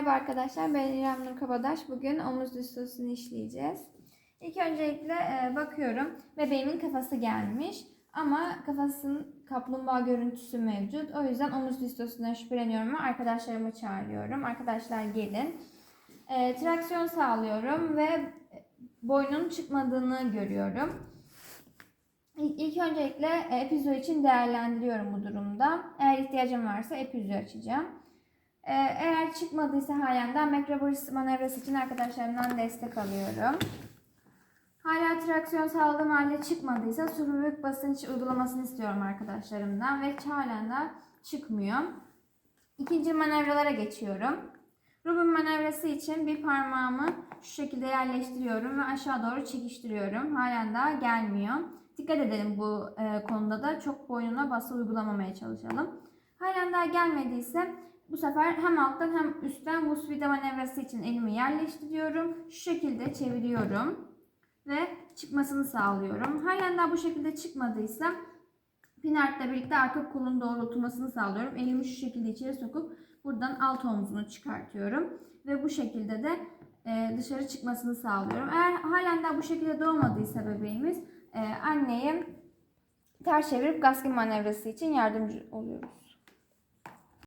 Merhaba arkadaşlar, ben İrem Nur Kabadaş. Bugün omuz düstosunu işleyeceğiz. İlk öncelikle e, bakıyorum, bebeğimin kafası gelmiş ama kafasının kaplumbağa görüntüsü mevcut. O yüzden omuz düstosundan şüpheleniyorum ve arkadaşlarımı çağırıyorum. Arkadaşlar gelin. E, traksiyon sağlıyorum ve boynun çıkmadığını görüyorum. İlk, öncelikle e, epizo için değerlendiriyorum bu durumda. Eğer ihtiyacım varsa epizo açacağım. Ee, eğer çıkmadıysa halen de Macroburst manevrası için arkadaşlarımdan destek alıyorum. Hala traksiyon sağladığım halde çıkmadıysa suruvik basınç uygulamasını istiyorum arkadaşlarımdan ve halen de çıkmıyor. İkinci manevralara geçiyorum. Rubin manevrası için bir parmağımı şu şekilde yerleştiriyorum ve aşağı doğru çekiştiriyorum. Halen daha gelmiyor. Dikkat edelim bu e, konuda da çok boynuna bası uygulamamaya çalışalım. Halen daha gelmediyse bu sefer hem alttan hem üstten bu svida manevrası için elimi yerleştiriyorum. Şu şekilde çeviriyorum ve çıkmasını sağlıyorum. Halen daha bu şekilde çıkmadıysa pinartla birlikte arka kolun doğrultulmasını sağlıyorum. Elimi şu şekilde içeri sokup buradan alt omzunu çıkartıyorum. Ve bu şekilde de e, dışarı çıkmasını sağlıyorum. Eğer halen daha bu şekilde doğmadıysa bebeğimiz e, anneye ters çevirip gaskin manevrası için yardımcı oluyoruz.